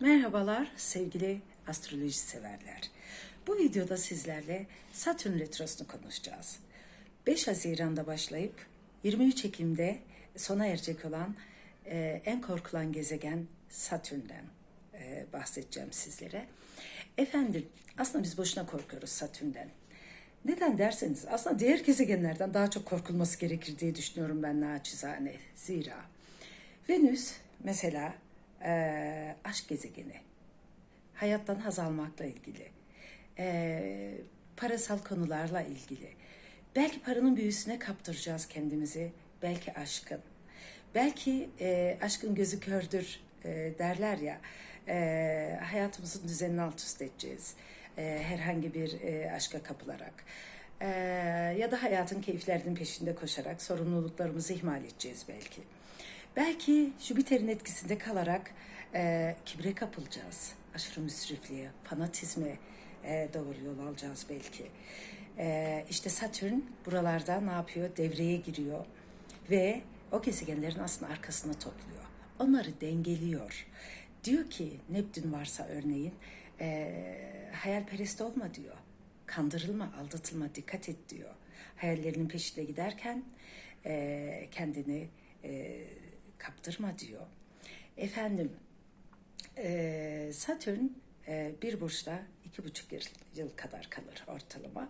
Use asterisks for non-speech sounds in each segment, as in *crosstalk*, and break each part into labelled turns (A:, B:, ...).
A: Merhabalar sevgili astroloji severler. Bu videoda sizlerle Satürn Retrosu'nu konuşacağız. 5 Haziran'da başlayıp 23 Ekim'de sona erecek olan e, en korkulan gezegen Satürn'den e, bahsedeceğim sizlere. Efendim aslında biz boşuna korkuyoruz Satürn'den. Neden derseniz aslında diğer gezegenlerden daha çok korkulması gerekir diye düşünüyorum ben naçizane. Zira Venüs mesela eee, aşk gezegeni, hayattan haz almakla ilgili, eee, parasal konularla ilgili. Belki paranın büyüsüne kaptıracağız kendimizi, belki aşkın. Belki eee, aşkın gözü kördür eee, derler ya, eee, hayatımızın düzenini alt üst edeceğiz. Eee, herhangi bir eee, aşka kapılarak. Eee, ya da hayatın keyiflerinin peşinde koşarak sorumluluklarımızı ihmal edeceğiz belki. Belki Jüpiter'in etkisinde kalarak e, kibre kapılacağız. Aşırı müsrifliğe, fanatizme e, doğru yol alacağız belki. E, işte Satürn buralarda ne yapıyor? Devreye giriyor ve o gezegenlerin aslında arkasına topluyor. Onları dengeliyor. Diyor ki Neptün varsa örneğin e, hayalperest olma diyor. Kandırılma, aldatılma, dikkat et diyor. Hayallerinin peşinde giderken e, kendini e, kaptırma diyor. Efendim e, Satürn e, bir burçta iki buçuk yıl, kadar kalır ortalama.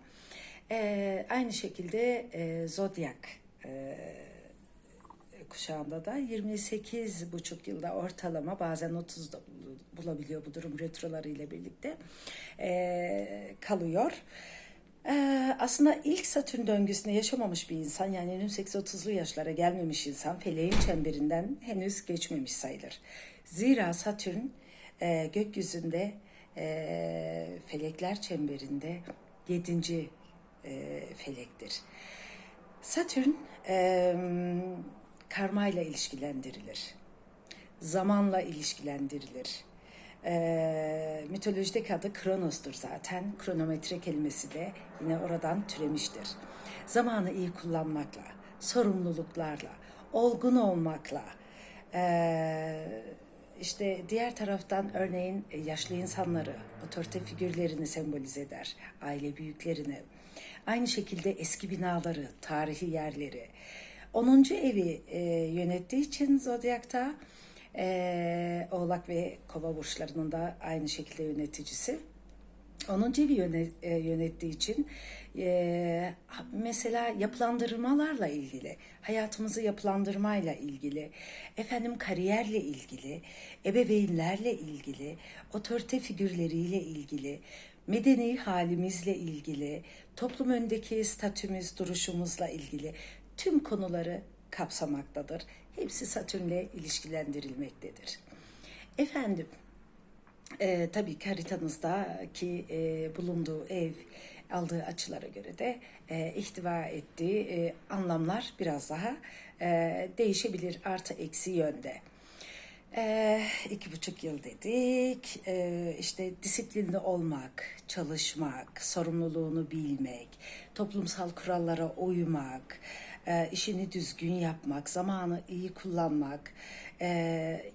A: E, aynı şekilde e, zodyak e, kuşağında da 28 buçuk yılda ortalama bazen 30 da bulabiliyor bu durum retroları ile birlikte e, kalıyor. Ee, aslında ilk Satürn döngüsünde yaşamamış bir insan yani 28-30'lu yaşlara gelmemiş insan feleğin çemberinden henüz geçmemiş sayılır. Zira Satürn e, gökyüzünde e, felekler çemberinde yedinci e, felektir. Satürn e, karmayla ilişkilendirilir. Zamanla ilişkilendirilir. Ee, mitolojideki adı Kronos'tur zaten. Kronometre kelimesi de yine oradan türemiştir. Zamanı iyi kullanmakla, sorumluluklarla, olgun olmakla, ee, işte diğer taraftan örneğin yaşlı insanları, otorite figürlerini sembolize eder, aile büyüklerini. Aynı şekilde eski binaları, tarihi yerleri. 10. evi e, yönettiği için Zodyak'ta ee, Oğlak ve Kova burçlarının da aynı şekilde yöneticisi. 10. evi yöne- e, yönettiği için mesela yapılandırmalarla ilgili, hayatımızı yapılandırmayla ilgili, efendim kariyerle ilgili, ebeveynlerle ilgili, otorite figürleriyle ilgili, medeni halimizle ilgili, toplum öndeki statümüz, duruşumuzla ilgili tüm konuları kapsamaktadır. Hepsi Satürn'le ilişkilendirilmektedir. Efendim, e, tabii ki haritanızdaki e, bulunduğu ev aldığı açılara göre de e, ihtiva ettiği e, anlamlar biraz daha e, değişebilir artı eksi yönde. E, iki buçuk yıl dedik. E, işte disiplinli olmak, çalışmak, sorumluluğunu bilmek, toplumsal kurallara uymak, e, işini düzgün yapmak, zamanı iyi kullanmak. E,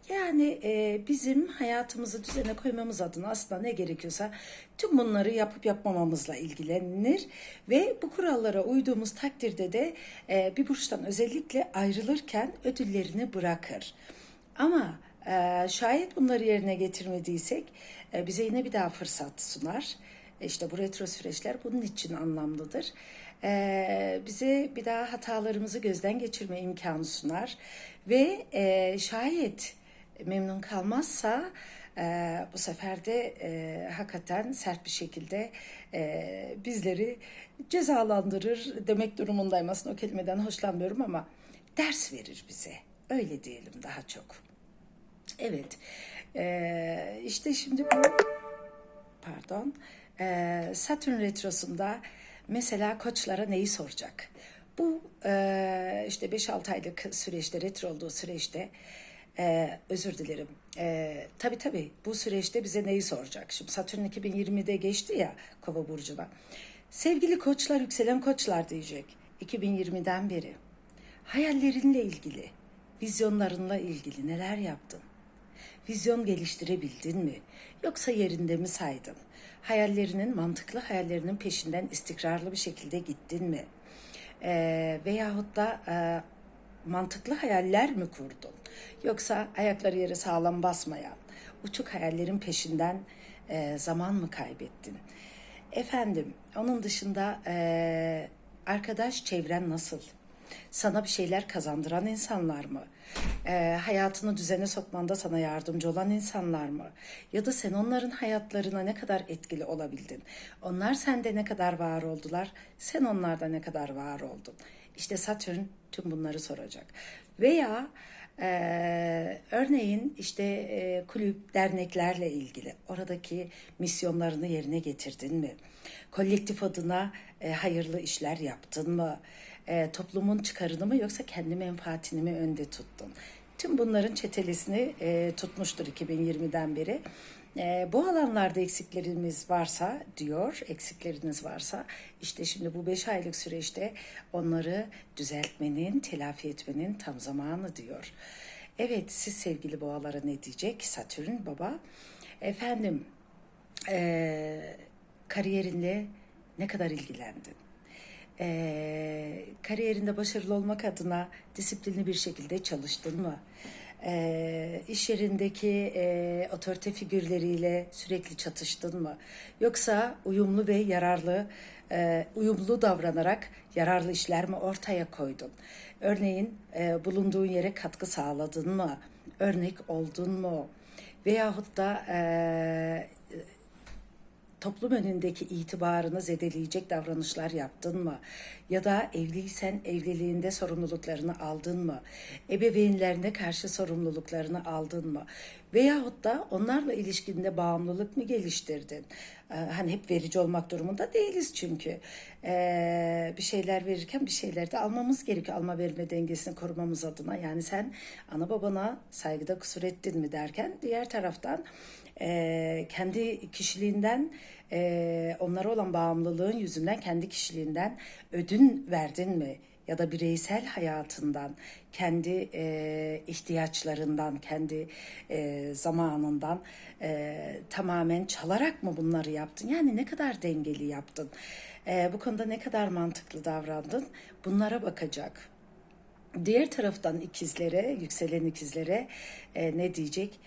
A: yani e, bizim hayatımızı düzene koymamız adına aslında ne gerekiyorsa tüm bunları yapıp yapmamamızla ilgilenir ve bu kurallara uyduğumuz takdirde de e, bir burçtan özellikle ayrılırken ödüllerini bırakır. Ama şayet bunları yerine getirmediysek bize yine bir daha fırsat sunar. İşte bu retro süreçler bunun için anlamlıdır. E, bize bir daha hatalarımızı gözden geçirme imkanı sunar. Ve e, şayet memnun kalmazsa e, bu sefer de e, hakikaten sert bir şekilde e, bizleri cezalandırır demek durumundayım. Aslında o kelimeden hoşlanmıyorum ama ders verir bize. Öyle diyelim daha çok. Evet. Ee, işte şimdi bu pardon. Ee, Satürn retrosunda mesela koçlara neyi soracak? Bu e, işte 5-6 aylık süreçte retro olduğu süreçte e, özür dilerim. E, tabii tabii bu süreçte bize neyi soracak? Şimdi Satürn 2020'de geçti ya Kova burcuna. Sevgili koçlar, yükselen koçlar diyecek 2020'den beri. Hayallerinle ilgili, vizyonlarınla ilgili neler yaptın? Vizyon geliştirebildin mi? Yoksa yerinde mi saydın? Hayallerinin, mantıklı hayallerinin peşinden istikrarlı bir şekilde gittin mi? Ee, veyahut da e, mantıklı hayaller mi kurdun? Yoksa ayakları yere sağlam basmayan, uçuk hayallerin peşinden e, zaman mı kaybettin? Efendim, onun dışında e, arkadaş çevren nasıl? Sana bir şeyler kazandıran insanlar mı? E, hayatını düzene sokmanda sana yardımcı olan insanlar mı? Ya da sen onların hayatlarına ne kadar etkili olabildin? Onlar sende ne kadar var oldular? Sen onlarda ne kadar var oldun? İşte Satürn tüm bunları soracak. Veya ee, örneğin işte e, kulüp, derneklerle ilgili oradaki misyonlarını yerine getirdin mi? Kolektif adına e, hayırlı işler yaptın mı? E, toplumun çıkarını mı yoksa kendi menfaatini mi önde tuttun? Tüm bunların çetelesini e, tutmuştur 2020'den beri. E, bu alanlarda eksiklerimiz varsa diyor, eksikleriniz varsa işte şimdi bu 5 aylık süreçte onları düzeltmenin, telafi etmenin tam zamanı diyor. Evet siz sevgili boğalara ne diyecek Satürn baba? Efendim e, kariyerinle ne kadar ilgilendin? E, kariyerinde başarılı olmak adına disiplinli bir şekilde çalıştın mı? E, iş yerindeki e, otorite figürleriyle sürekli çatıştın mı? Yoksa uyumlu ve yararlı, e, uyumlu davranarak yararlı işler mi ortaya koydun? Örneğin e, bulunduğun yere katkı sağladın mı? Örnek oldun mu? Veyahut da e, toplum önündeki itibarını zedeleyecek davranışlar yaptın mı? Ya da evliysen evliliğinde sorumluluklarını aldın mı? Ebeveynlerine karşı sorumluluklarını aldın mı? Veyahut da onlarla ilişkinde bağımlılık mı geliştirdin? Ee, hani hep verici olmak durumunda değiliz çünkü. Ee, bir şeyler verirken bir şeyler de almamız gerekiyor. Alma verme dengesini korumamız adına. Yani sen ana babana saygıda kusur ettin mi derken diğer taraftan e, kendi kişiliğinden e, onlara olan bağımlılığın yüzünden kendi kişiliğinden ödün verdin mi? Ya da bireysel hayatından, kendi e, ihtiyaçlarından, kendi e, zamanından e, tamamen çalarak mı bunları yaptın? Yani ne kadar dengeli yaptın? E, bu konuda ne kadar mantıklı davrandın? Bunlara bakacak. Diğer taraftan ikizlere, yükselen ikizlere e, ne diyecek?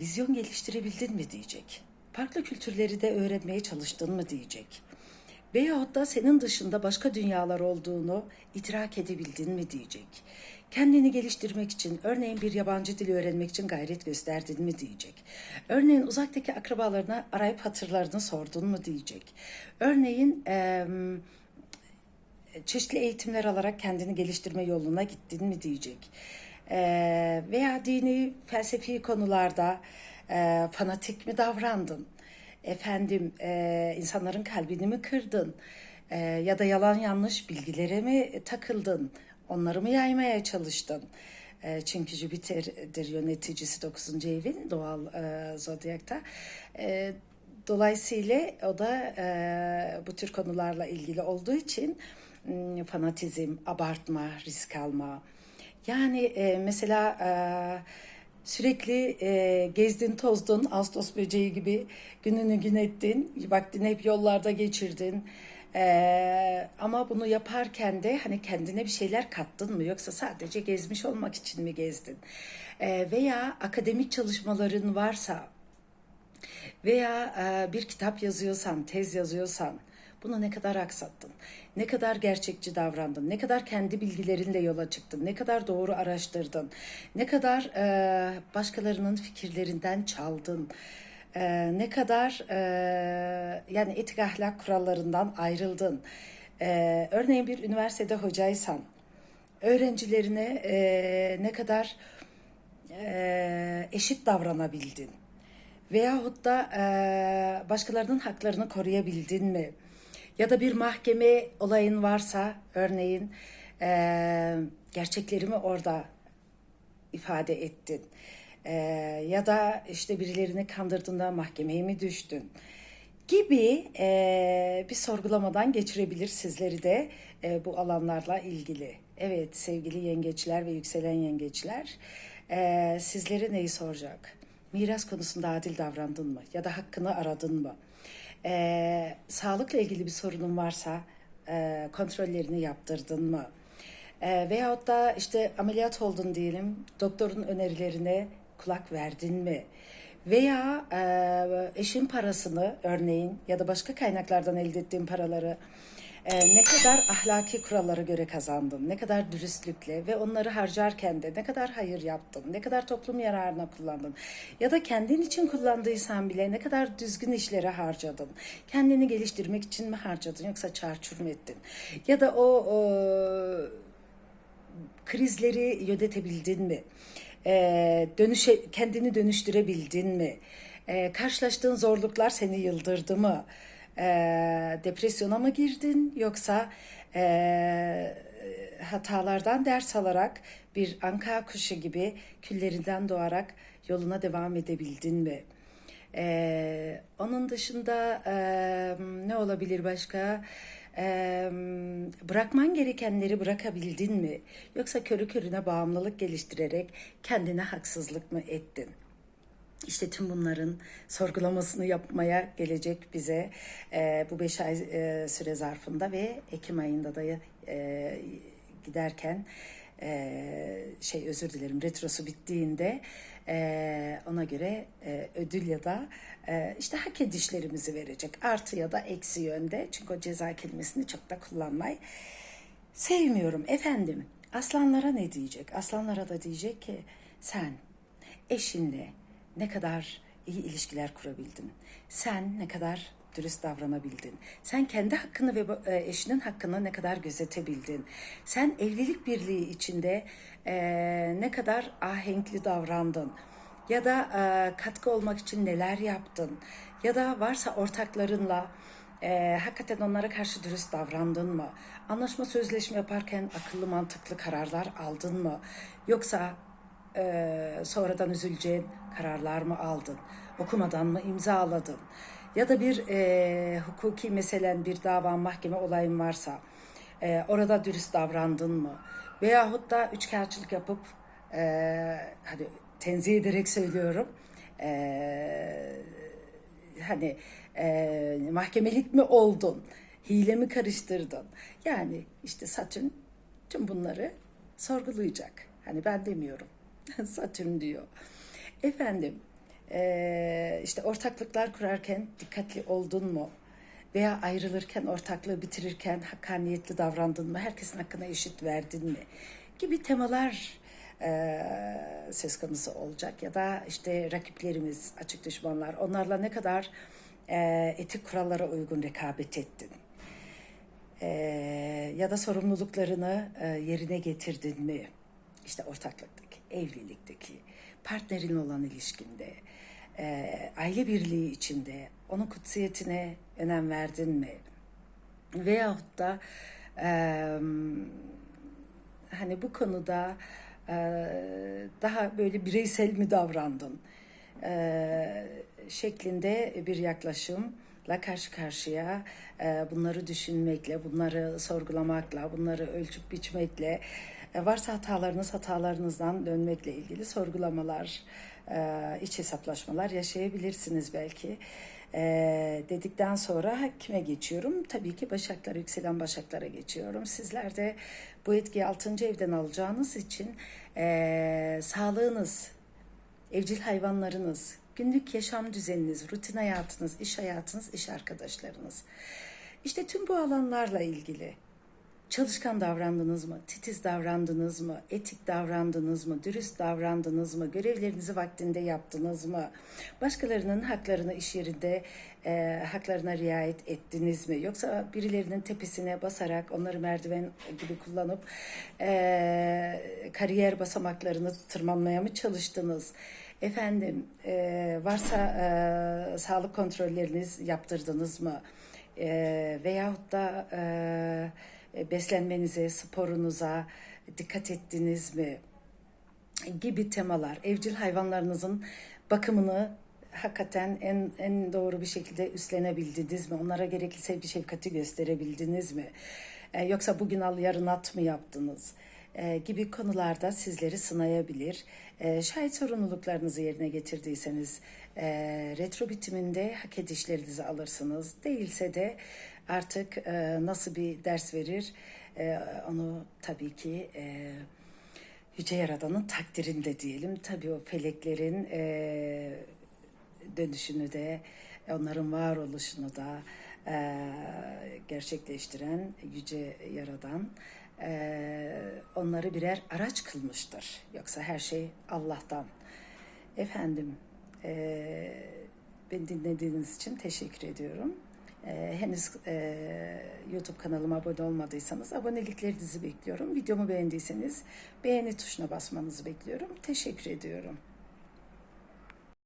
A: Vizyon geliştirebildin mi diyecek. Farklı kültürleri de öğrenmeye çalıştın mı diyecek. Veyahut da senin dışında başka dünyalar olduğunu idrak edebildin mi diyecek. Kendini geliştirmek için, örneğin bir yabancı dili öğrenmek için gayret gösterdin mi diyecek. Örneğin uzaktaki akrabalarına arayıp hatırlarını sordun mu diyecek. Örneğin e, çeşitli eğitimler alarak kendini geliştirme yoluna gittin mi diyecek. Veya dini, felsefi konularda fanatik mi davrandın? Efendim insanların kalbini mi kırdın? Ya da yalan yanlış bilgilere mi takıldın? Onları mı yaymaya çalıştın? E, çünkü Jüpiter'dir yöneticisi 9. evin doğal zodyakta. Dolayısıyla o da bu tür konularla ilgili olduğu için fanatizm, abartma, risk alma. Yani e, mesela e, sürekli e, gezdin, tozdun, Ağustos böceği gibi gününü gün ettin, vaktini hep yollarda geçirdin. E, ama bunu yaparken de hani kendine bir şeyler kattın mı yoksa sadece gezmiş olmak için mi gezdin? E, veya akademik çalışmaların varsa veya e, bir kitap yazıyorsan, tez yazıyorsan bunu ne kadar aksattın? Ne kadar gerçekçi davrandın? Ne kadar kendi bilgilerinle yola çıktın? Ne kadar doğru araştırdın? Ne kadar e, başkalarının fikirlerinden çaldın? E, ne kadar e, yani etik ahlak kurallarından ayrıldın? E, örneğin bir üniversitede hocaysan öğrencilerine e, ne kadar e, eşit davranabildin? Veyahut da e, başkalarının haklarını koruyabildin mi? Ya da bir mahkeme olayın varsa örneğin e, gerçeklerimi orada ifade ettin. E, ya da işte birilerini kandırdığında mahkemeye mi düştün? Gibi e, bir sorgulamadan geçirebilir sizleri de e, bu alanlarla ilgili. Evet sevgili yengeçler ve yükselen yengeçler Ee, sizlere neyi soracak? Miras konusunda adil davrandın mı? Ya da hakkını aradın mı? Ee, sağlıkla ilgili bir sorunun varsa e, kontrollerini yaptırdın mı? E, veyahut da işte ameliyat oldun diyelim, doktorun önerilerine kulak verdin mi? Veya e, eşin parasını örneğin ya da başka kaynaklardan elde ettiğin paraları e, ne kadar ahlaki kurallara göre kazandın, ne kadar dürüstlükle ve onları harcarken de ne kadar hayır yaptın, ne kadar toplum yararına kullandın ya da kendin için kullandıysan bile ne kadar düzgün işlere harcadın, kendini geliştirmek için mi harcadın yoksa çarçur mu ettin ya da o, o krizleri yönetebildin mi? Ee, dönüşe, kendini dönüştürebildin mi? Ee, karşılaştığın zorluklar seni yıldırdı mı? Ee, depresyona mı girdin yoksa e, hatalardan ders alarak bir anka kuşu gibi küllerinden doğarak yoluna devam edebildin mi? Ee, onun dışında e, ne olabilir başka? Ee, bırakman gerekenleri bırakabildin mi? Yoksa körü körüne bağımlılık geliştirerek kendine haksızlık mı ettin? İşte tüm bunların sorgulamasını yapmaya gelecek bize e, bu beş ay e, süre zarfında ve Ekim ayında da e, giderken e, şey özür dilerim retrosu bittiğinde e, ona göre e, ödül ya da e, işte hak edişlerimizi verecek. Artı ya da eksi yönde çünkü o ceza kelimesini çok da kullanmayı sevmiyorum. Efendim aslanlara ne diyecek? Aslanlara da diyecek ki sen eşinle ne kadar iyi ilişkiler kurabildin sen ne kadar dürüst davranabildin. Sen kendi hakkını ve e, eşinin hakkını ne kadar gözetebildin. Sen evlilik birliği içinde e, ne kadar ahenkli davrandın. Ya da e, katkı olmak için neler yaptın. Ya da varsa ortaklarınla e, hakikaten onlara karşı dürüst davrandın mı? Anlaşma sözleşme yaparken akıllı mantıklı kararlar aldın mı? Yoksa e, sonradan üzüleceğin kararlar mı aldın? Okumadan mı imzaladın? Ya da bir e, hukuki meselen bir dava mahkeme olayın varsa e, orada dürüst davrandın mı? Veyahut da üçkağıtçılık yapıp e, hani tenzih ederek söylüyorum e, hani e, mahkemelik mi oldun? Hile mi karıştırdın? Yani işte Satürn tüm bunları sorgulayacak. Hani ben demiyorum. *laughs* Satürn diyor. Efendim e, işte ortaklıklar kurarken dikkatli oldun mu? Veya ayrılırken, ortaklığı bitirirken hakkaniyetli davrandın mı? Herkesin hakkına eşit verdin mi? Gibi temalar e, söz konusu olacak. Ya da işte rakiplerimiz, açık düşmanlar, onlarla ne kadar e, etik kurallara uygun rekabet ettin? E, ya da sorumluluklarını e, yerine getirdin mi? İşte ortaklıktaki, evlilikteki, partnerin olan ilişkinde, e, aile birliği içinde onun kutsiyetine önem verdin mi? Veyahut da e, hani bu konuda e, daha böyle bireysel mi davrandın? E, şeklinde bir yaklaşımla karşı karşıya e, bunları düşünmekle, bunları sorgulamakla, bunları ölçüp biçmekle, varsa hatalarınız hatalarınızdan dönmekle ilgili sorgulamalar, e, iç hesaplaşmalar yaşayabilirsiniz belki. E, dedikten sonra kime geçiyorum? Tabii ki Başaklar, yükselen Başaklara geçiyorum. Sizler de bu etkiyi 6. evden alacağınız için e, sağlığınız, evcil hayvanlarınız, günlük yaşam düzeniniz, rutin hayatınız, iş hayatınız, iş arkadaşlarınız. İşte tüm bu alanlarla ilgili çalışkan davrandınız mı, titiz davrandınız mı, etik davrandınız mı, dürüst davrandınız mı, görevlerinizi vaktinde yaptınız mı, başkalarının haklarını iş yerinde e, haklarına riayet ettiniz mi, yoksa birilerinin tepesine basarak onları merdiven gibi kullanıp e, kariyer basamaklarını tırmanmaya mı çalıştınız? Efendim e, varsa e, sağlık kontrolleriniz yaptırdınız mı? E, veyahut da e, beslenmenize, sporunuza dikkat ettiniz mi? Gibi temalar. Evcil hayvanlarınızın bakımını hakikaten en en doğru bir şekilde üstlenebildiniz mi? Onlara gerekli sevgi şefkati gösterebildiniz mi? E, yoksa bugün al yarın at mı yaptınız? e, gibi konularda sizleri sınayabilir. E, şayet sorumluluklarınızı yerine getirdiyseniz e, retro bitiminde hak edişlerinizi alırsınız. Değilse de artık e, nasıl bir ders verir e, onu tabii ki e, Yüce Yaradan'ın takdirinde diyelim. Tabii o feleklerin e, dönüşünü de onların varoluşunu da e, gerçekleştiren Yüce Yaradan e, onları birer araç kılmıştır. Yoksa her şey Allah'tan. Efendim e, beni dinlediğiniz için teşekkür ediyorum. E, henüz e, YouTube kanalıma abone olmadıysanız aboneliklerinizi bekliyorum. Videomu beğendiyseniz beğeni tuşuna basmanızı bekliyorum. Teşekkür ediyorum.